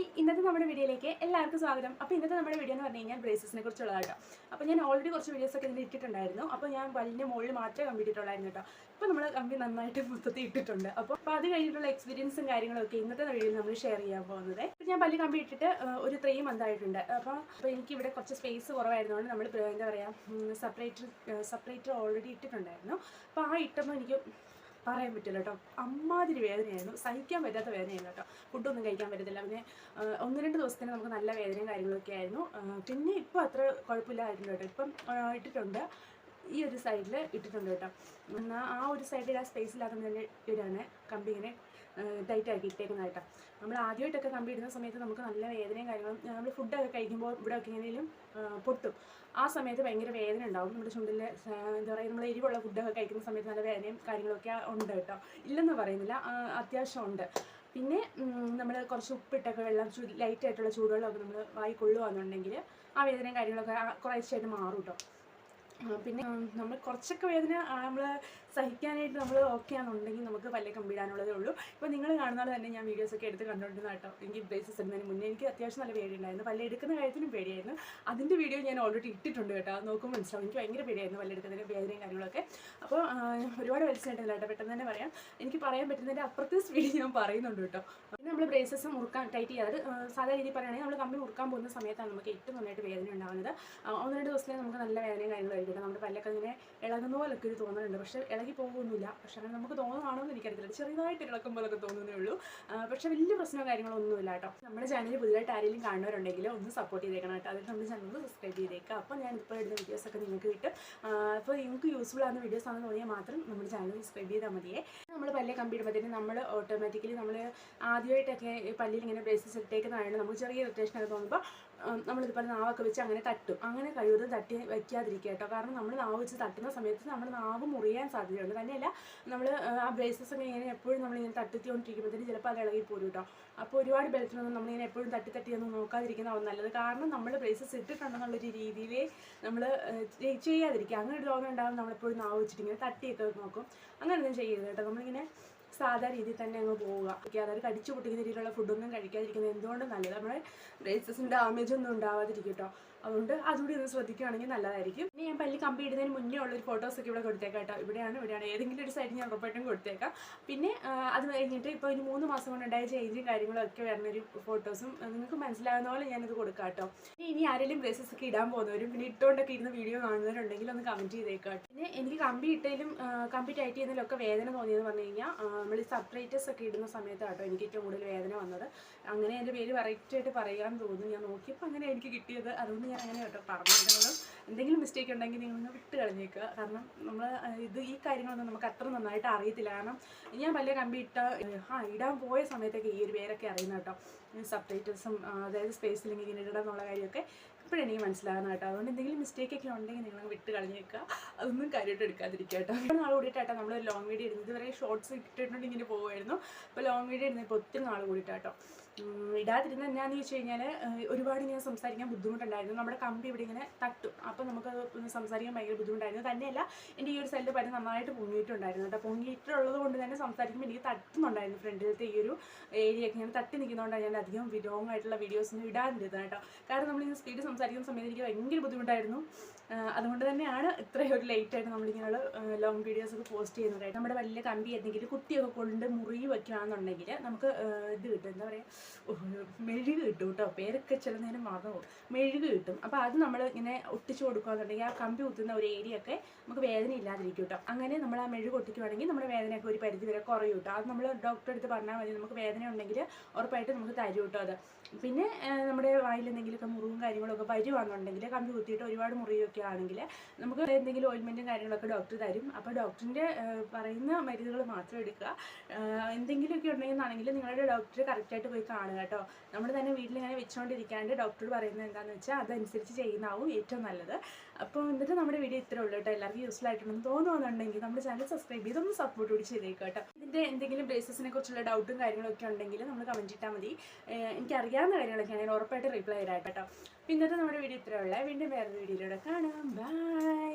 Hi ഇന്നത്തെ നമ്മുടെ വീഡിയോയിലേക്ക് എല്ലാവർക്കും സ്വാഗതം. അപ്പോൾ ഇന്നത്തെ നമ്മുടെ വീഡിയോ എന്ന് പറഞ്ഞു കഴിഞ്ഞാൽ ബ്രേസസിനെ കുറിച്ചുള്ളതാണ് കേട്ടോ. അപ്പോൾ ഞാൻ ഓൾറെഡി കുറച്ച് വീഡിയോസൊക്കെ ഇതിൽ ഇട്ടിട്ടുണ്ടായിരുന്നു. അപ്പോൾ ഞാൻ വലിയ മുകളിൽ മാത്രമേ കമ്പിട്ടിട്ടുള്ളായിരുന്നു കേട്ടോ. ഇപ്പോൾ നമ്മൾ കമ്പി നന്നായിട്ട് മൊത്തത്തിൽ ഇട്ടിട്ടുണ്ട്. അപ്പോൾ അപ്പോൾ അത് കഴിഞ്ഞിട്ടുള്ള എക്സ്പീരിയൻസും കാര്യങ്ങളൊക്കെ ഇന്നത്തെ വീഡിയോയിൽ നമ്മൾ ഷെയർ ചെയ്യാൻ പോകുന്നത്. ഇപ്പോൾ ഞാൻ പല്ല് കമ്പി ഇട്ടിട്ട് ഒരു ത്രീ മന്ത് ആയിട്ടുണ്ട്. അപ്പോൾ അപ്പോൾ എനിക്കിവിടെ കുറച്ച് സ്പേസ് കുറവായിരുന്നുകൊണ്ട് നമ്മൾ എന്താ പറയുക സെപ്പറേറ്റർ സെപ്പറേറ്റർ ഓൾറെഡി ഇട്ടിട്ടുണ്ടായിരുന്നു. അപ്പോൾ ആ ഇട്ടപ്പോൾ എനിക്ക് പറയാൻ പറ്റില്ല കേട്ടോ. അമ്മാതിരി വേദനയായിരുന്നു. സഹിക്കാൻ പറ്റാത്ത വേദനയായിരുന്നു കേട്ടോ. ഫുഡൊന്നും കഴിക്കാൻ പറ്റത്തില്ല. പിന്നെ ഒന്ന് രണ്ട് ദിവസത്തിന് നമുക്ക് നല്ല വേദനയും കാര്യങ്ങളൊക്കെ ആയിരുന്നു. പിന്നെ ഇപ്പോൾ അത്ര കുഴപ്പമില്ലായിരുന്നു കേട്ടോ. ഇപ്പം ഇട്ടിട്ടുണ്ട്. ഈ ഒരു സൈഡിൽ ഇട്ടിട്ടുണ്ട് കേട്ടോ. എന്നാൽ ആ ഒരു സൈഡിൽ ആ സ്പേസ് ഇല്ലാതെ തന്നെ ഇടാണ് കമ്പി ഇങ്ങനെ ടൈറ്റ് ആക്കി ഇട്ടേക്കുന്നത് കേട്ടോ. നമ്മൾ ആദ്യമായിട്ടൊക്കെ കമ്പി ഇടുന്ന സമയത്ത് നമുക്ക് നല്ല വേദനയും കാര്യങ്ങളും നമ്മൾ ഫുഡൊക്കെ കഴിക്കുമ്പോൾ ഇവിടെ ഒക്കെ എങ്ങനെയും പൊട്ടും. ആ സമയത്ത് ഭയങ്കര വേദന ഉണ്ടാവും. നമ്മുടെ ചുണ്ടിൽ എന്താ പറയുക നമ്മൾ എരിവുള്ള ഫുഡൊക്കെ കഴിക്കുന്ന സമയത്ത് നല്ല വേദനയും കാര്യങ്ങളൊക്കെ ഉണ്ട് കേട്ടോ. ഇല്ലെന്ന് പറയുന്നില്ല ആ, അത്യാവശ്യം ഉണ്ട്. പിന്നെ നമ്മൾ കുറച്ച് ഉപ്പിട്ടൊക്കെ വെള്ളം ചൂ ലൈറ്റ് ആയിട്ടുള്ള ചൂടുവെള്ളമൊക്കെ നമ്മൾ വായി കൊള്ളുകയാണെന്നുണ്ടെങ്കിൽ ആ വേദനയും കാര്യങ്ങളൊക്കെ കുറേശ്ശായിട്ട് മാറും കേട്ടോ. പിന്നെ നമ്മൾ കുറച്ചൊക്കെ വേദന നമ്മൾ സഹിക്കാനായിട്ട് നമ്മൾ ഓക്കെ ആണെന്നുണ്ടെങ്കിൽ നമുക്ക് പല്ല് കമ്പിടാനുള്ളതേ ഉള്ളൂ. ഇപ്പോൾ നിങ്ങൾ കാണുന്ന തന്നെ ഞാൻ വീഡിയോസൊക്കെ എടുത്ത് കണ്ടുകൊണ്ടിരുന്ന കേട്ടോ. എനിക്ക് ബ്രേസസ് ഇടുന്നതിന് മുന്നേ എനിക്ക് അത്യാവശ്യം നല്ല പേടിയുണ്ടായിരുന്നു. പല്ല് എടുക്കുന്ന കാര്യത്തിനും പേടിയായിരുന്നു. അതിന്റെ വീഡിയോ ഞാൻ ഓൾറെഡി ഇട്ടിട്ടുണ്ട് കേട്ടോ. നോക്കുമ്പോൾ മനസ്സിലാവും. എനിക്ക് ഭയങ്കര പേടിയായിരുന്നു പല്ലെടുക്കുന്നതിന് വേദനയും കാര്യങ്ങളൊക്കെ അപ്പോൾ ഒരുപാട് വലിച്ചിട്ടില്ല കേട്ടോ പെട്ടെന്ന് തന്നെ പറയാം. എനിക്ക് പറയാൻ പറ്റുന്നതിന്റെ അപ്പുറത്തെ സ്പീഡ് ഞാൻ പറയുന്നുണ്ട് കേട്ടോ. പിന്നെ നമ്മൾ ബ്രേസസ് മുറുക്കാൻ ടൈറ്റ് ചെയ്യാതെ സാധാരണ സാധാ രീതിയിൽ പറയുകയാണെങ്കിൽ നമ്മൾ കമ്പി മുറുക്കാൻ പോകുന്ന സമയത്താണ് നമുക്ക് ഏറ്റവും നന്നായിട്ട് വേദന ഉണ്ടാകുന്നത് ഒന്ന് രണ്ട് ദിവസത്തിൽ നമുക്ക് നല്ല വേദനയും കാര്യങ്ങളായിരിക്കും നമ്മുടെ പല്ലൊക്കെ ഇങ്ങനെ ഇളകുന്ന പോലൊക്കെ ഒരു തോന്നലുണ്ട്. പക്ഷേ ഇളകി പോകുന്നില്ല. പക്ഷേ അങ്ങനെ നമുക്ക് തോന്നുകയാണോ എന്ന് എനിക്കറിയത്തില്ല ചെറുതായിട്ട് ഇളക്കും പോലൊക്കെ തോന്നുന്നേ ഉള്ളൂ. പക്ഷേ വലിയ പ്രശ്നമോ കാര്യങ്ങളോ ഒന്നുമില്ല കേട്ടോ. നമ്മുടെ ചാനൽ പുതിയതായിട്ട് ആരെങ്കിലും കാണുന്നവരുണ്ടെങ്കിൽ ഒന്ന് സപ്പോർട്ട് ചെയ്തേക്കണം കേട്ടോ. അതിൽ നമ്മുടെ ചാനൽ സബ്സ്ക്രൈബ് ചെയ്തേക്കുക അപ്പോൾ ഞാൻ ഇപ്പോൾ ഇടുന്ന വീഡിയോസ് ഒക്കെ നിങ്ങൾക്ക് കിട്ടും. അപ്പോൾ നിങ്ങൾക്ക് യൂസ്ഫുൾ ആകുന്ന വീഡിയോസ് ആണെന്ന് തോന്നിയാൽ മാത്രം നമ്മുടെ ചാനൽ സബ്സ്ക്രൈബ് ചെയ്താൽ മതിയേ. നമ്മൾ പല്ലേ കമ്പി ഇടുമ്പോഴത്തേനും നമ്മൾ ഓട്ടോമാറ്റിക്കലി നമ്മൾ ആദ്യമായിട്ടൊക്കെ പല്ലിൽ ഇങ്ങനെ ബ്രേസസ് ഇട്ടേക്കുന്നതാണ് നമുക്ക് ചെറിയ ഇറിറ്റേഷൻ ഒക്കെ തോന്നുമ്പോൾ നമ്മളിതുപോലെ നാവൊക്കെ വെച്ച് അങ്ങനെ തട്ടും. അങ്ങനെ കഴിവതും തട്ടി വയ്ക്കാതിരിക്കുക കേട്ടോ. കാരണം നമ്മൾ നാവ് വെച്ച് തട്ടുന്ന സമയത്ത് നമ്മുടെ നാവ് മുറിയാൻ സാധ്യതയുണ്ട്. തന്നെയല്ല നമ്മൾ ആ ബ്രേസസ് ഒക്കെ ഇങ്ങനെ എപ്പോഴും നമ്മളിങ്ങനെ തട്ടിക്കൊണ്ടിരിക്കുമ്പോഴത്തേക്കും ചിലപ്പോൾ അത് ഇളകി പോരും കേട്ടോ. അപ്പോൾ ഒരുപാട് ബെൽറ്റിനൊന്നും നമ്മളിങ്ങനെ എപ്പോഴും തട്ടി തട്ടി ഒന്നും നോക്കാതിരിക്കുന്നതാവും നല്ലത്. കാരണം നമ്മൾ ബ്രേസസ് ഇട്ടിട്ടുണ്ടെന്നുള്ളൊരു രീതിയിൽ നമ്മൾ ചെയ്യാതിരിക്കുക. അങ്ങനെ ഒരു രോഗം ഉണ്ടാകും നമ്മളെപ്പോഴും നാവ് വെച്ചിട്ട് ഇങ്ങനെ തട്ടിയൊക്കെ നോക്കും. അങ്ങനെയൊന്നും ചെയ്യരുത് കേട്ടോ. നമ്മളിങ്ങനെ സാധാ രീതിയിൽ തന്നെ അങ്ങ് പോവുക. അതായത് കടിച്ചു പൊട്ടിക്കുന്ന രീതിയിലുള്ള ഫുഡൊന്നും കഴിക്കാതിരിക്കുന്നത് എന്തുകൊണ്ടും നല്ലത്. നമ്മുടെ ബ്രേസസിന് ഡാമേജ് ഒന്നും ഉണ്ടാവാതിരിക്കും കേട്ടോ. അതുകൊണ്ട് അതുകൂടി ഒന്ന് ശ്രദ്ധിക്കുകയാണെങ്കിൽ നല്ലതായിരിക്കും. ഇനി ഞാൻ പല്ലി കമ്പി ഇടുന്നതിന് മുന്നേ ഉള്ളൊരു ഫോട്ടോസ് ഒക്കെ ഇവിടെ കൊടുത്തേക്കാം കേട്ടോ. ഇവിടെയാണ് ഇവിടെയാണ്. ഏതെങ്കിലും ഒരു സൈഡ് ഞാൻ ഉറപ്പായിട്ടും കൊടുത്തേക്കാം. പിന്നെ അത് കഴിഞ്ഞിട്ട് ഇപ്പോൾ ഒരു മൂന്ന് മാസം കൊണ്ട് ഉണ്ടായ ചേഞ്ചും കാര്യങ്ങളും ഒക്കെ വരുന്നൊരു ഫോട്ടോസും നിങ്ങൾക്ക് മനസ്സിലാകുന്ന പോലെ ഞാനിത് കൊടുക്കാം കേട്ടോ. ഇനി ഇനി ആരെങ്കിലും ബ്രേസസ് ഒക്കെ ഇടാൻ പോകുന്നവരും പിന്നെ ഇട്ടുകൊണ്ടൊക്കെ ഇരുന്ന് വീഡിയോ കാണുന്നവരുണ്ടെങ്കിൽ ഒന്ന് കമന്റ് ചെയ്തേക്കാം. പിന്നെ എനിക്ക് കമ്പി ഇട്ടതിലും കമ്പി ടൈറ്റ് ചെയ്യുന്നതിലും ഒക്കെ വേദന തോന്നിയെന്ന് പറഞ്ഞു കഴിഞ്ഞാൽ നമ്മൾ ഈ സപ്പറേറ്റേഴ്സ് ഒക്കെ ഇടുന്ന സമയത്താണ് കേട്ടോ എനിക്ക് ഏറ്റവും കൂടുതൽ വേദന വന്നത്. അങ്ങനെ എന്റെ പേര് വെറൈറ്റി ആയിട്ട് പറയാൻ തോന്നുന്നു. ഞാൻ നോക്കിയപ്പോൾ അങ്ങനെ എനിക്ക് കിട്ടിയത്. അതുകൊണ്ട് ഞാൻ അങ്ങനെ കേട്ടോ പറഞ്ഞിരിക്കുന്നത് എന്തെങ്കിലും മിസ്റ്റേക്ക് ഉണ്ടെങ്കിൽ നിങ്ങൾ വിട്ട് കളഞ്ഞേക്കുക. കാരണം നമ്മൾ ഇത് ഈ കാര്യങ്ങളൊന്നും നമുക്ക് അത്ര നന്നായിട്ട് അറിയത്തില്ല. കാരണം ഞാൻ വലിയ കമ്പി ഇട്ട ആ ഇടാൻ പോയ സമയത്തൊക്കെ ഈ ഒരു പേരൊക്കെ അറിയുന്ന കേട്ടോ സെപ്പറേറ്റേഴ്സും അതായത് സ്പേസിൽ ഇങ്ങനെ ഇടണം എന്നുള്ള കാര്യമൊക്കെ ഇപ്പോഴും എനിക്ക് മനസ്സിലാകുന്ന കേട്ടോ. അതുകൊണ്ട് എന്തെങ്കിലും മിസ്റ്റേക്ക് ഒക്കെ ഉണ്ടെങ്കിൽ നിങ്ങൾ വിട്ട് കളഞ്ഞേക്കുക. അതൊന്നും കാര്യമായിട്ട് എടുക്കാതിരിക്കുക കേട്ടോ. ഇപ്പോൾ നാൾ കൂടിയിട്ടാട്ടോ നമ്മൾ ലോങ് വീഡിയോ ഇടുന്നത്. ഇതുവരെ ഷോർട്സ് ഇട്ടിട്ടുണ്ട് ഇങ്ങനെ പോകുമായിരുന്നു അപ്പോൾ ലോങ് വീഡിയോ ഇടുന്നത് ഇപ്പോൾ ഒത്തിരി നാൾ കൂടിയിട്ടാട്ടോ. ഇടാതിരുന്ന എന്നാന്ന് ചോദിച്ചു കഴിഞ്ഞാൽ ഒരുപാട് ഇങ്ങനെ സംസാരിക്കാൻ ബുദ്ധിമുട്ടുണ്ടായിരുന്നു. നമ്മുടെ കമ്പി ഇവിടെ ഇങ്ങനെ തട്ടും. അപ്പോൾ നമുക്ക് സംസാരിക്കാൻ ഭയങ്കര ബുദ്ധിമുട്ടായിരുന്നു. തന്നെയല്ല എന്റെ ഈ ഒരു സൈഡിൽ പല്ല് നന്നായിട്ട് പൊങ്ങിയിട്ടുണ്ടായിരുന്നു കേട്ടോ. പൊങ്ങിയിട്ടുള്ളത് കൊണ്ട് തന്നെ സംസാരിക്കുമ്പോൾ എനിക്ക് തട്ടുന്നുണ്ടായിരുന്നു ഫ്രണ്ടിലത്തെ ഈ ഒരു ഏരിയ ഒക്കെ. ഇങ്ങനെ തട്ടി നിൽക്കുന്നതുകൊണ്ടാണ് ഞാൻ അധികം ലോങ് ആയിട്ടുള്ള വീഡിയോസ് ഒന്നും ഇടാതിരുന്നത് കേട്ടോ. കാരണം നമ്മളിങ്ങനെ സ്പീഡ് സംസാരിക്കുന്ന സമയത്ത് എനിക്ക് ഭയങ്കര ബുദ്ധിമുട്ടായിരുന്നു. അതുകൊണ്ട് തന്നെയാണ് ഇത്രയും ഒരു ലേറ്റായിട്ട് നമ്മളിങ്ങനെയുള്ള ലോങ് വീഡിയോസ് ഒക്കെ പോസ്റ്റ് ചെയ്യുന്നത്. നമ്മുടെ വലിയ കമ്പി എന്തെങ്കിലും കുട്ടിയൊക്കെ കൊണ്ട് മുറിവ് വയ്ക്കുകയാണെന്നുണ്ടെങ്കിൽ നമുക്ക് ഇത് കിട്ടും. എന്താ പറയുക മെഴുക് കിട്ടും കേട്ടോ. പേരൊക്കെ ചില നേരം മറന്നു മെഴുക് കിട്ടും. അപ്പോൾ അത് നമ്മൾ ഇങ്ങനെ ഒട്ടിച്ചു കൊടുക്കുകയാണെന്നുണ്ടെങ്കിൽ ആ കമ്പി കുത്തുന്ന ഒരു ഏരിയ ഒക്കെ നമുക്ക് വേദന ഇല്ലാതിരിക്കും കേട്ടോ. അങ്ങനെ നമ്മൾ ആ മെഴുക് ഒട്ടിക്കുവാണെങ്കിൽ നമ്മുടെ വേദനയൊക്കെ ഒരു പരിധി വരെ കുറയും കേട്ടോ. അത് നമ്മൾ ഡോക്ടറെ അടുത്ത് പറഞ്ഞാൽ മതി. നമുക്ക് വേദന ഉണ്ടെങ്കിൽ ഉറപ്പായിട്ട് നമുക്ക് തരും കേട്ടോ അത്. പിന്നെ നമ്മുടെ വായിൽ എന്തെങ്കിലുമൊക്കെ മുറിവും കാര്യങ്ങളൊക്കെ വരുവാണെന്നുണ്ടെങ്കിൽ കമ്പി കുത്തിയിട്ട് ഒരുപാട് മുറിവൊക്കെ ആണെങ്കിൽ നമുക്ക് എന്തെങ്കിലും ഓയിൻമെന്റും കാര്യങ്ങളൊക്കെ ഡോക്ടർ തരും. അപ്പോൾ ഡോക്ടറിന്റെ പറയുന്ന മരുന്നുകൾ മാത്രം എടുക്കുക. എന്തെങ്കിലുമൊക്കെ ഉണ്ടെന്നാണെങ്കിൽ നിങ്ങളുടെ ഡോക്ടറെ കറക്റ്റായിട്ട് പോയി കാണുക കേട്ടോ. നമ്മൾ തന്നെ വീട്ടിൽ ഇങ്ങനെ വെച്ചുകൊണ്ടിരിക്കാണ്ട് ഡോക്ടർ പറയുന്നത് എന്താണെന്ന് വെച്ചാൽ അതനുസരിച്ച് ചെയ്യുന്നതാവും ഏറ്റവും നല്ലത്. അപ്പോൾ എന്നിട്ട് നമ്മുടെ വീഡിയോ ഇത്രേ ഉള്ളൂ കേട്ടോ. എല്ലാവർക്കും യൂസ്ഫുൾ ആയിട്ടുണ്ടെന്ന് തോന്നുന്നുണ്ടെങ്കിൽ നമ്മുടെ ചാനൽ സബ്സ്ക്രൈബ് ചെയ്ത് ഒന്ന് സപ്പോർട്ട് കൂടി ചെയ്തേക്കുക കേട്ടോ. ഇതിന്റെ എന്തെങ്കിലും ബ്രേസസിനെ കുറിച്ചുള്ള ഡൗട്ടും കാര്യങ്ങളൊക്കെ ഉണ്ടെങ്കിൽ നമ്മൾ കമന്റ് ഇട്ടാൽ മതി. ഏഹ് എനിക്കറിയാവുന്ന കാര്യങ്ങളൊക്കെ ഞാൻ ഉറപ്പായിട്ട് റിപ്ലൈ തരാം കേട്ടോ. ഇന്നത്തെ നമ്മുടെ വീഡിയോ ഇത്രേ ഉള്ളൂ. വീണ്ടും വേറൊരു വീഡിയോയിലൂടെ കാണാം. ബൈ